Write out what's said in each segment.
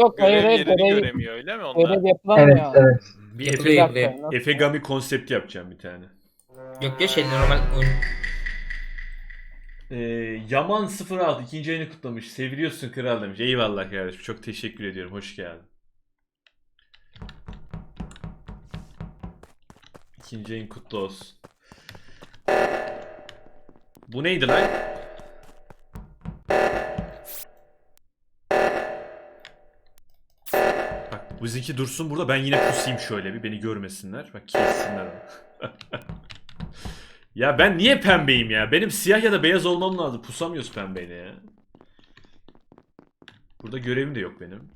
yok, hayır, görev hayır, yerini görev- göremiyor öyle mi onlar? Görev yapılamıyor. Evet evet. Bir Efe, dakika, Efe, nasıl? Efe Gami konsepti yapacağım bir tane. yok ya şey normal oyun. Ee, Yaman 06 ikinci ayını kutlamış. Seviliyorsun kral demiş. Eyvallah kardeşim. Çok teşekkür ediyorum. Hoş geldin. İkinci ayın kutlu olsun. Bu neydi lan? Bak bizimki dursun burada. Ben yine pusayım şöyle bir. Beni görmesinler. Bak kessinler onu. Ya ben niye pembeyim ya? Benim siyah ya da beyaz olmam lazım. Pusamıyoruz pembeyle ya. Burada görevim de yok benim.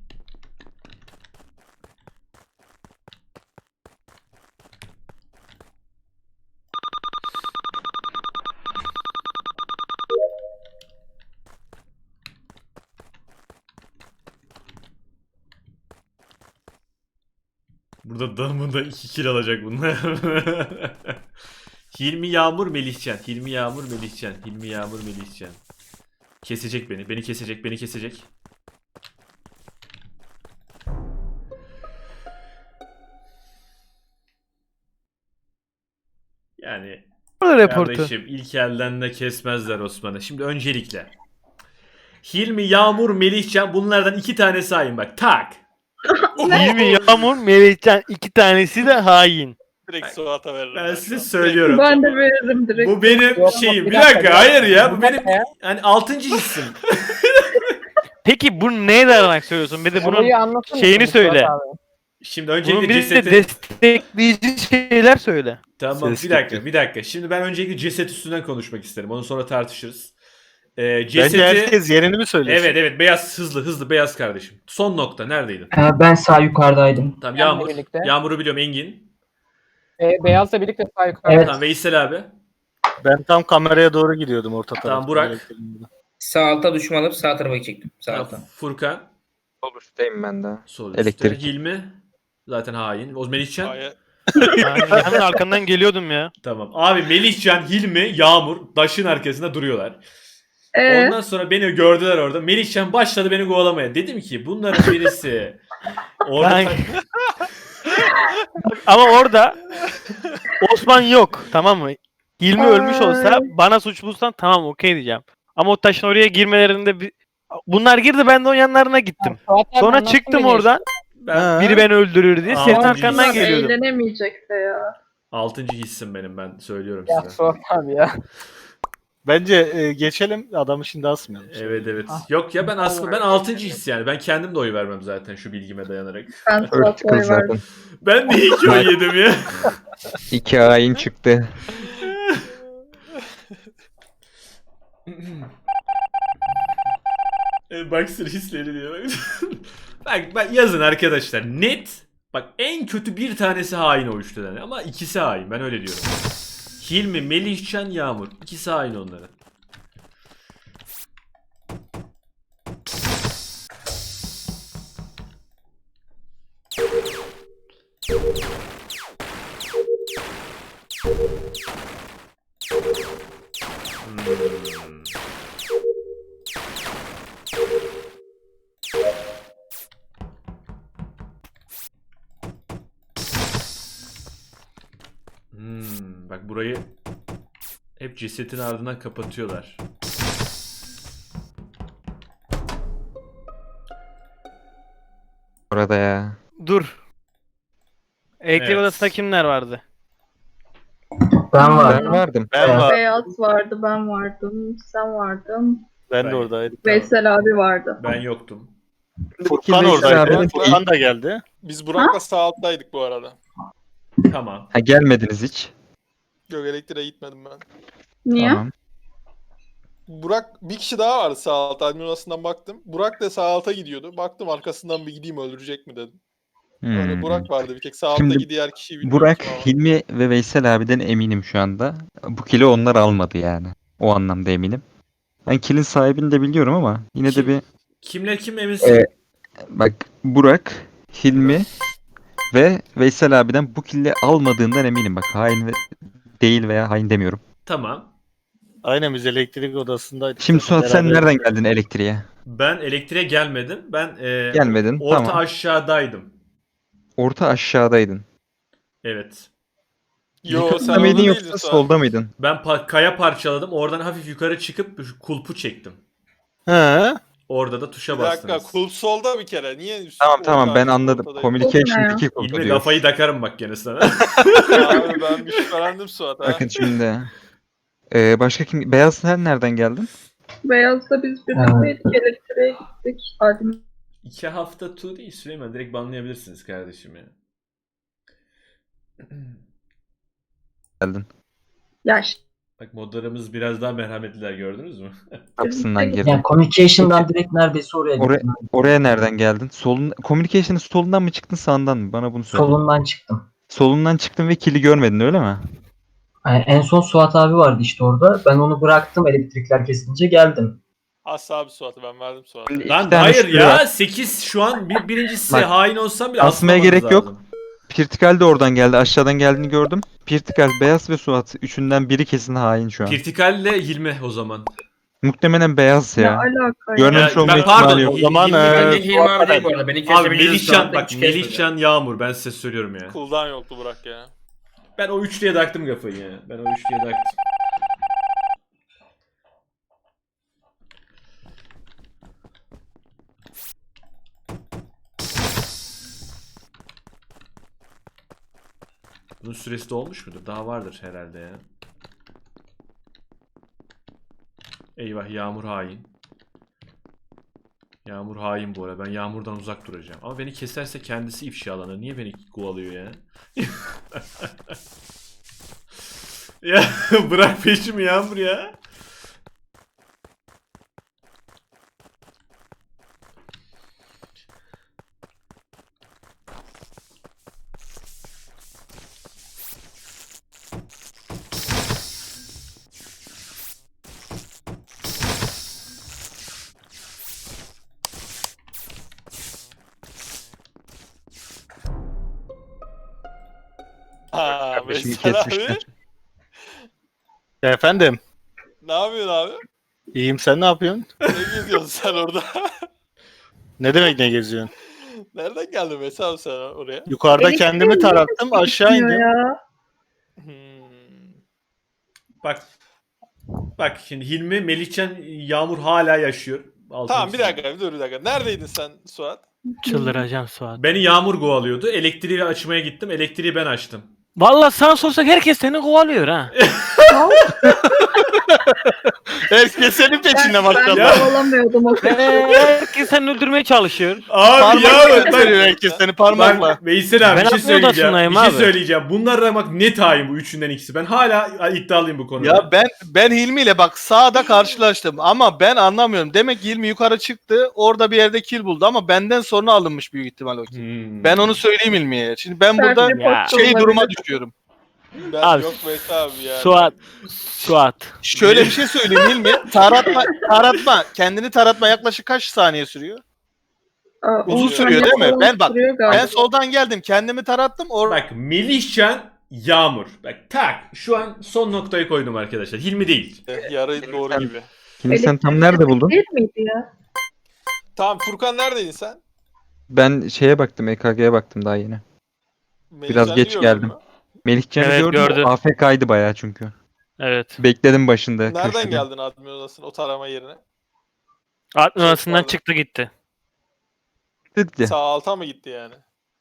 Burada damında 2 kill alacak bunlar. Hilmi Yağmur Melihcan. Hilmi Yağmur Melihcan. Hilmi Yağmur Melihcan. Kesecek beni. Beni kesecek. Beni kesecek. Yani Reportu. kardeşim ilk elden de kesmezler Osman'ı. Şimdi öncelikle Hilmi Yağmur Melihcan bunlardan iki tane sayın bak. Tak. Hilmi Yağmur, Melihcan iki tanesi de hain. Direkt Suat'a veririm. Ben size söylüyorum. Ben de veririm direkt. Bu benim Yok, şeyim. bir Bir dakika dakika. ya. Hayır ya. Bu benim ya. yani altıncı hissim. Peki bu neye dayanarak söylüyorsun? Bir de bunun anlatır şeyini söyle. Abi? Şimdi bunun öncelikle bir de cesedi... destekleyici şeyler söyle. Tamam Ses bir dakika bir dakika. Şimdi ben öncelikle ceset üstünden konuşmak isterim. Onu sonra tartışırız. Bence cesedi... herkes yerini mi söylüyor? Evet evet beyaz hızlı hızlı beyaz kardeşim. Son nokta neredeydin? Ee, ben sağ yukarıdaydım. Tamam Benle Yağmur. birlikte. Yağmur'u biliyorum Engin. Be- beyazla birlikte sağ yukarı. Evet. Tamam Veysel abi. Ben tam kameraya doğru gidiyordum orta tarafta. Tamam, Burak. Sağ alta alıp sağ tarafa gidecektim. Sağ alta. Tamam, Furkan. Sol üstteyim ben de. Sol Elektrik. Hilmi. Zaten hain. O Melihcan. Hayır. Hemen arkandan geliyordum ya. Tamam. Abi Melihcan, Hilmi, Yağmur daşın arkasında duruyorlar. Ee, Ondan sonra beni gördüler orada. Melihcan başladı beni kovalamaya. Dedim ki bunların birisi orada Ben- Ama orada Osman yok tamam mı? Hilmi ölmüş olsa bana suç bulsan tamam okey diyeceğim. Ama o taşın oraya girmelerinde bir... Bunlar girdi ben de o yanlarına gittim. Sonra çıktım oradan ben biri beni öldürür diye Aa, senin bunlar arkandan geliyordum. Eğlenemeyecek de ya. altıncı hissim benim ben söylüyorum Ya size. Suat abi ya. Bence e, geçelim adamı şimdi asmayalım. Evet evet. Ah. Yok ya ben aslında ben altıncı his yani. Ben kendim de oy vermem zaten şu bilgime dayanarak. Ben çıkın oy verdim. zaten. Ben niye iki oy yedim ya? İki hain çıktı. E, Baxter hisleri diyor. bak, bak yazın arkadaşlar. Net. Bak en kötü bir tanesi hain o üçlüden. Ama ikisi hain. Ben öyle diyorum. Hilmi, Melihcan, Yağmur. İkisi hain onların. Hmm. Bak burayı hep cesetin ardından kapatıyorlar. Orada ya. Dur. Elektrik Evet. odasında kimler vardı? Ben varım. Ben vardım. Ben, var, Beyaz vardı, ben vardım, sen vardın. ben Ben- de oradaydım. Veysel abi vardı. Ben yoktum. Furkan oradaydı. abi- Furkan da geldi. Biz Burak'la sağ alttaydık bu arada. Tamam. Ha gelmediniz hiç. Yok elektriğe gitmedim ben. Niye? Tamam. Burak bir kişi daha vardı sağ altta admin odasından baktım. Burak da sağ alta gidiyordu. Baktım arkasından bir gideyim öldürecek mi dedim. Öyle Hmm. Burak vardı bir tek sağ Şimdi alttaki diğer kişiyi bilmiyorum. Burak, kim ama. Hilmi ve Veysel abiden eminim şu anda. Bu kili onlar almadı yani. O anlamda eminim. Ben kilin sahibini de biliyorum ama yine de Kim? bir Kimler kim eminsin? Ee, bak Burak, Hilmi ve Veysel abiden bu killi almadığından eminim. Bak hain ve değil veya hain demiyorum. Tamam. Aynen biz elektrik odasındaydık. Şimdi Suat sen beraber- nereden geldin elektriğe? Ben elektriğe gelmedim. Ben e, Gelmedin. orta tamam. aşağıdaydım. Orta aşağıdaydın. Evet. Yo Yukarıda sen mıydın yoksa Suat. solda mıydın? Ben pa- kaya parçaladım. Oradan hafif yukarı çıkıp şu kulpu çektim. He. Orada da tuşa Bir dakika bastınız. kulp solda bir kere. Niye üst- Tamam tamam ben anladım. ortadayım? Communication Olsun ya. 2 kulpu İlmi diyor. kafayı takarım bak gene sana. Abi ben bir şüphelendim Suat ha. Bakın şimdi. Ee, başka kim? Beyaz sen nereden geldin? Beyaz'da biz birlikteydik. Elektriğe gittik. Admin İki hafta tu değil Süleyman. Direkt banlayabilirsiniz kardeşim ya. Geldin. yaş. Bak modlarımız biraz daha merhametliler gördünüz mü? Kapısından girdin. Yani communication'dan direkt neredeyse oraya Oraya, gittim. oraya nereden geldin? Solun, communication'ın solundan mı çıktın sağından mı? Bana bunu söyle. Solundan çıktım. Solundan çıktın ve kili görmedin öyle mi? Yani en son Suat abi vardı işte orada. Ben onu bıraktım elektrikler kesince geldim. Asla abi Suat'ı ben verdim Suat'a. İki Lan hayır ya var. 8 şu an bir, birincisi Bak, hain olsam bile asmaya gerek yok. Pirtikal de oradan geldi. Aşağıdan geldiğini gördüm. Pirtikal, Beyaz ve Suat. Üçünden biri kesin hain şu an. Pirtikal ile Hilmi o zaman. Muhtemelen Beyaz Ne ya. alaka ya? Görmemiş Ya, olma ben ihtimali pardon, yok. O zaman, e, Bence Hilmi abi değil bu arada. Beni Abi kesebiliriz. Melihcan bak böyle. Melihcan Yağmur ben size söylüyorum ya. Kuldan yoktu Burak ya. Ben o üçlüye taktım kafayı ya. Ben o üçlüye taktım. Bunun süresi de olmuş mudur? Daha vardır herhalde ya. Eyvah Yağmur hain. Yağmur hain bu arada. Ben Yağmur'dan uzak duracağım. Ama beni keserse kendisi ifşalanır. Niye beni kovalıyor ya? ya bırak peşimi Yağmur ya. Abi. kesmişler. Efendim. Ne yapıyorsun abi? İyiyim sen ne yapıyorsun? Ne geziyorsun sen orada? Ne demek ne geziyorsun? Nereden geldin Veysel abi sen oraya? Yukarıda Elektrik kendimi tarattım aşağı indim. Ya. Hmm. Bak. Bak şimdi Hilmi, Melihcan, Yağmur hala yaşıyor. Altını Tamam bir dakika bir dur bir dakika. Neredeydin sen Suat? Çıldıracağım Suat. Beni Yağmur kovalıyordu. Elektriği açmaya gittim. Elektriği ben açtım. Vallahi sana sorsak herkes seni kovalıyor ha. Herkes senin peşinde Ben, ben maşallah. olamıyordum o kadar. herkes seni öldürmeye çalışıyor. Abi gösteriyor bak. herkes seni parmakla. Veysel abi Ben bir şey söyleyeceğim. Bir şey abi. söyleyeceğim. Bunlar bak net hain bu üçünden ikisi. Ben hala iddialıyım bu konuda. Ya ben ben Hilmi ile bak sağda karşılaştım ama ben anlamıyorum. Demek Hilmi yukarı çıktı. Orada bir yerde kill buldu ama benden sonra alınmış büyük ihtimal o kill. Hmm. Ben onu söyleyeyim Hilmi'ye. Şimdi ben burada Ya. Şey duruma düşüyorum. Ben Abi, yok Veysel abi yani. Suat. Suat. Şöyle bir şey söyleyeyim Hilmi. Taratma, taratma. Kendini taratma yaklaşık kaç saniye sürüyor? Aa, Uzun sürüyor değil mi? Ben bak, sürüyor galiba. Ben soldan geldim. Kendimi tarattım. Or Bak Melihcan, Yağmur. Bak tak. Şu an son noktayı koydum arkadaşlar. Hilmi değil. Yarı doğru gibi. Şimdi sen tam nerede buldun? Değil miydi ya? Tamam Furkan neredeydin sen? Ben şeye baktım, EKG'ye baktım daha yeni. Melihcan'ı geç geldim. mü? Melihcan'ı Evet, gördüm. gördüm. AFK'ydı bayağı çünkü. Evet. Bekledim başında. Nereden köşede. geldin admin odasına o tarama yerine? Admin odasından pardon. çıktı gitti. Dedi. Sağ alta mı gitti yani?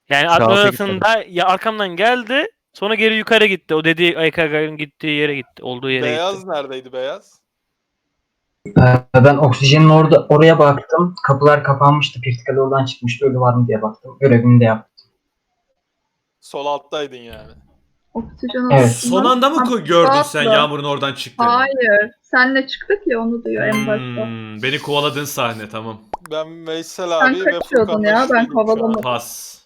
Yani Sağ admin alta odasında ya arkamdan geldi. Sonra geri yukarı gitti. O dediği EKG'nin gittiği yere gitti. Olduğu yere Beyaz gitti. neredeydi beyaz? Ee, ben oksijenin orada oraya baktım. Kapılar kapanmıştı. Pirtikal oradan çıkmıştı. Ölü var mı diye baktım. Görevimi de yaptım. Sol alttaydın yani. Oksijen Evet. Son anda mı ko- gördün sen Suat'la. Yağmur'un oradan çıktığını? Hayır. Senle çıktık ya onu diyor en başta. Hmm, beni kovaladığın sahne tamam. Ben Veysel abi ve kaçıyordun Furkan'la ya, ben şüpheliyim şu an. kovalamadım. Pas.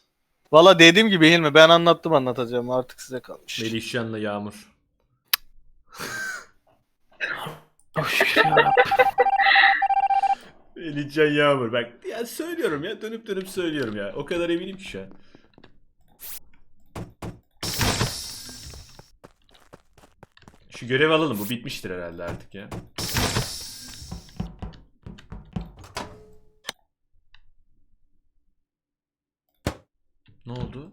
Valla dediğim gibi Hilmi ben anlattım anlatacağım. Artık size kalmış. Melihcan'la Yağmur. Melihcan Yağmur. Bak ya söylüyorum ya dönüp dönüp söylüyorum ya. O kadar eminim ki şu an. Şu görevi alalım. Bu bitmiştir herhalde artık ya. Ne oldu?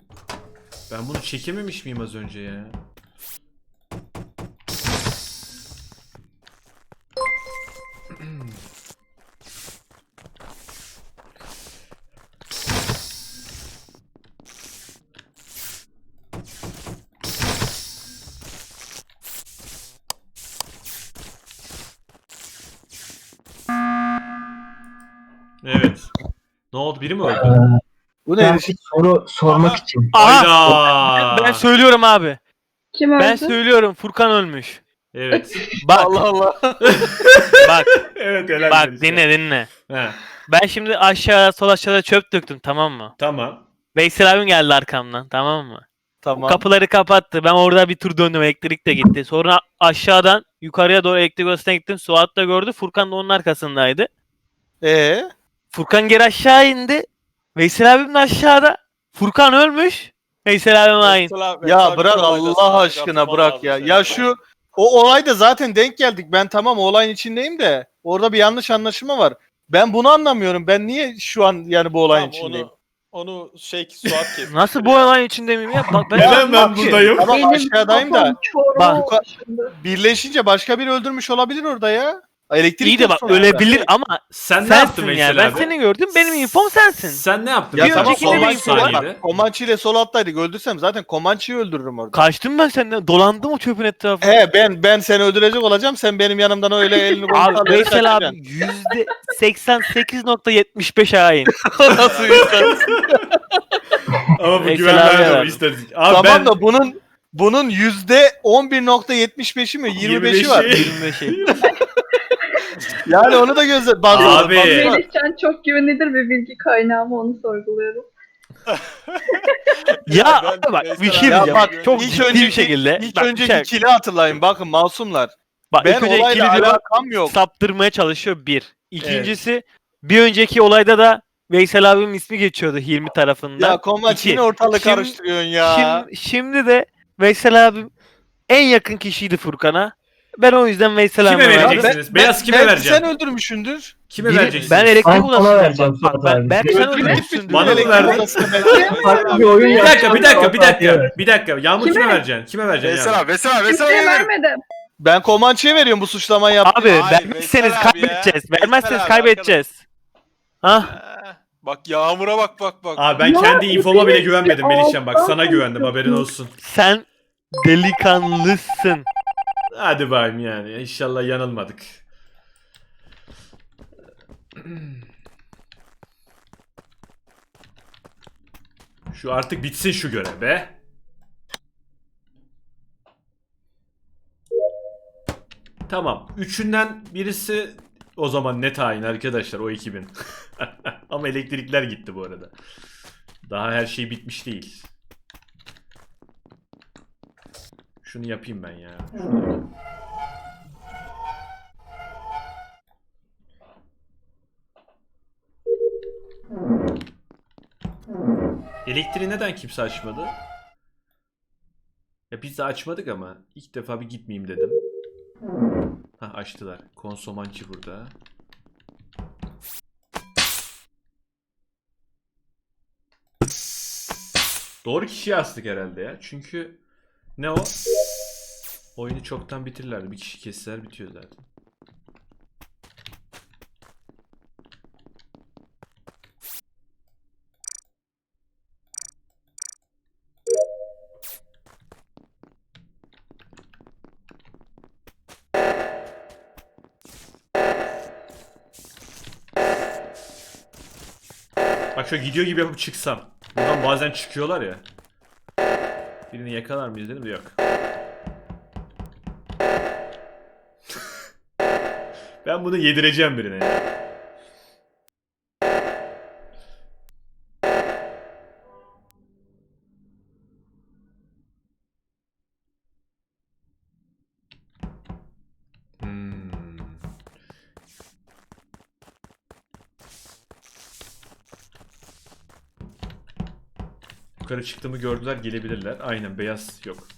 Ben bunu çekememiş miyim az önce ya? Evet. Ne oldu? Biri mi öldü? Ee, Bu ben neydi? bir soru sormak için. Aha! Hayda. Ben söylüyorum abi. Kim öldü? Ben söylüyorum Furkan ölmüş. Evet. Bak Allah Allah. bak evet helal bak Melisa. dinle dinle. He, Ben şimdi aşağı sol aşağıda çöp döktüm tamam mı? tamam. Veysel abim geldi arkamdan tamam mı? Tamam. Kapıları kapattı. Ben orada bir tur döndüm. Elektrik de gitti. Sonra aşağıdan yukarıya doğru elektrik odasına gittim. Suat da gördü. Furkan da onun arkasındaydı. Ee? Furkan geri aşağı indi. Veysel abim de aşağıda. Furkan ölmüş. Veysel abim hain. Ya bırak Allah aşkına bırak ya. Ya şu o olayda zaten denk geldik. Ben tamam olayın içindeyim de orada bir yanlış anlaşılma var. Ben bunu anlamıyorum. Ben niye şu an yani bu olayın Tamam, içindeyim? onu, onu şey Suat kes. Nasıl bu olay içinde miyim ya? Bak ben Neden ben buradayım? Benim aşağıdayım da Bak. birleşince başka biri öldürmüş olabilir orada ya. Elektrik iyi de bak ölebilir ama Sen ne yaptın sensin Veysel ya. Ben abi? seni gördüm. Benim infom sensin. Sen ne yaptın Ya Bir tamam öncekinde bir beş info var. saniyede. bak, Comanche ile sol alttaydık. Öldürsem zaten Comanche'yi öldürürüm orada. Kaçtım ben senden. Dolandım o çöpün etrafında. He ben ben seni öldürecek olacağım. Sen benim yanımdan öyle elini kolunu Abi sallayarak Veysel abi kaçacaksın. yüzde 88.75 hain. Nasıl insan? Ama bu Veysel güven abi vermiyor istatistik. Abi tamam ben da bunun bunun yüzde 11.75'i mi 25'i var. 25'i. Yani onu da gözle bak. Abi. bak- Melihcan çok güvenilir bir bilgi kaynağı mı onu sorguluyorum. ya ben abi bak bir şey abi- Ya diyeceğim. bak çok ilk ciddi bir şekilde. ilk bak, önceki şey- kili hatırlayın bakın masumlar. bak, Ben ilk önce olayla ikili diyor, alakam yok. saptırmaya çalışıyor bir. İkincisi bir önceki olayda da Veysel abimin ismi geçiyordu Hilmi tarafından. Ya Komaç İki. yine ortalık Şimdi- karıştırıyorsun ya. Şimdi, şimdi de Veysel abim en yakın kişiydi Furkan'a. Ben o yüzden Veysel Kime vereceksiniz? Beyaz kime belki vereceksin? sen öldürmüşsündür. Kime Biri- vereceksin? ben elektrik Ben odasındayım. vereceğim Bak, Suat ben, abi. belki sen Öldürmüş öldürmüşsündür. Bana mı Elektrik verdin? Farklı bir oyun Bir dakika bir dakika bir dakika. Bir dakika. Yağmur kime, Kime? vereceksin? Kime vereceksin? Veysel Yağmur? abi, Veysel abi, Veysel Kimseye abi. vermedim. Ben Komançı'ya veriyorum bu suçlamayı yaptım. Abi Hayır, vermezseniz Veysel abi ya. kaybedeceğiz. Veysel Vermezseniz abi, kaybedeceğiz. Ha? Eh, Bak Yağmur'a bak bak bak. Abi ben Ya, kendi infoma bile güvenmedim Melihcan bak sana güvendim haberin olsun. Sen delikanlısın. Hadi bayım yani inşallah yanılmadık. Şu artık bitsin şu görev be. Tamam. Üçünden birisi o zaman net hain arkadaşlar o 2000. Ama elektrikler gitti bu arada. Daha her şey bitmiş değil. Şunu yapayım ben ya. Şunu. Elektriği neden kimse açmadı? Ya biz de açmadık ama ilk defa bir gitmeyeyim dedim. Ha açtılar. Konsomancı burada. Doğru kişiye astık herhalde ya. Çünkü ne o? Oyunu çoktan bitirirlerdi. Bir kişi kesseler bitiyor zaten. Bak şöyle gidiyor gibi yapıp çıksam. Buradan bazen çıkıyorlar ya. Birini yakalar mıyız dedim de yok. ben bunu yedireceğim birine ya. Yukarı çıktığımı gördüler gelebilirler. Aynen beyaz yok.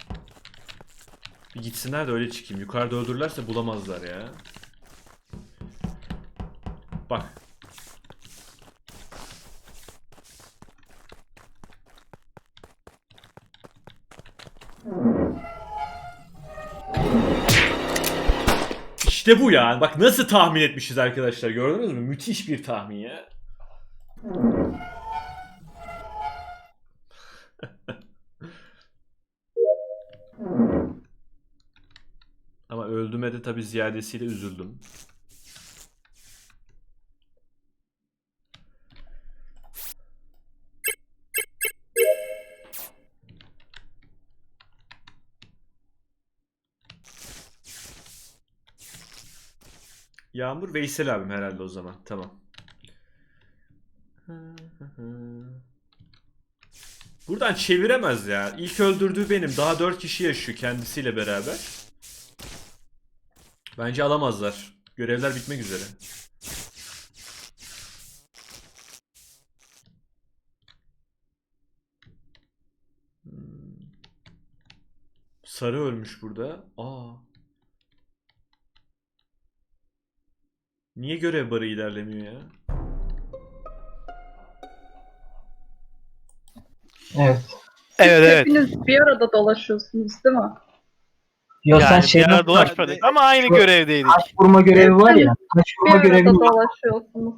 Bir gitsinler de öyle çıkayım. Yukarıda öldürürlerse bulamazlar ya. Bak. İşte bu yani. Bak nasıl tahmin etmişiz arkadaşlar. Gördünüz mü? Müthiş bir tahmin ya. Tabii ziyadesiyle üzüldüm. Yağmur Veysel abim herhalde o zaman. Tamam. Buradan çeviremez ya. İlk öldürdüğü benim. Daha 4 kişi yaşıyor kendisiyle beraber. Bence alamazlar. Görevler bitmek üzere. Hmm. Sarı ölmüş burada. Aa. Niye görev barı ilerlemiyor ya? Evet. Evet evet. Hepiniz bir arada dolaşıyorsunuz değil mi? Yo sen Yani bir ara dolaşmadık ama aynı Şu- görevdeydik. taş vurma görevi var ya. Taş Bir vurma arada görevi dolaşıyorsunuz.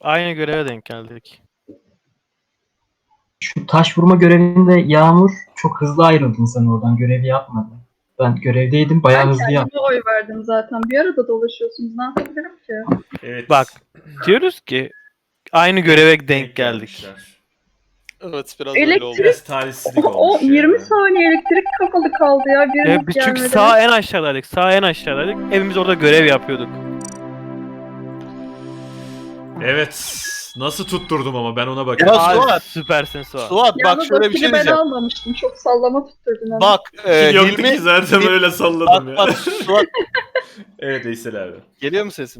Aynı göreve denk geldik. şu taş vurma görevinde Yağmur çok hızlı ayrıldın sen oradan görevi yapmadın. Ben görevdeydim bayağı Ben hızlı yaptım. kendime oy verdim zaten. Bir arada dolaşıyorsunuz. Ne yapabilirim ki? Evet. Bak diyoruz ki aynı göreve denk geldik. gelmişler. Evet biraz öyle Elektrik- oldu. Biraz talihsizlik O, olmuş o ya. 20 saniye elektrik kapalı kaldı ya. Biriniz Ya biz çünkü gelmedi. sağ en aşağıdaydık. Sağ en aşağıdaydık. Hepimiz orada görev yapıyorduk. Evet. Nasıl tutturdum ama ben ona Ya bakıyorum. Abi, Suat, süpersin Suat. Suat bak şöyle bir şey ben diyeceğim. almamıştım. Çok sallama tutturdun ama. Bak e, Yoktu ki Hilmi zaten Hil- öyle salladım bak ya. bak Suat evet Veysel abi. geliyor mu sesim?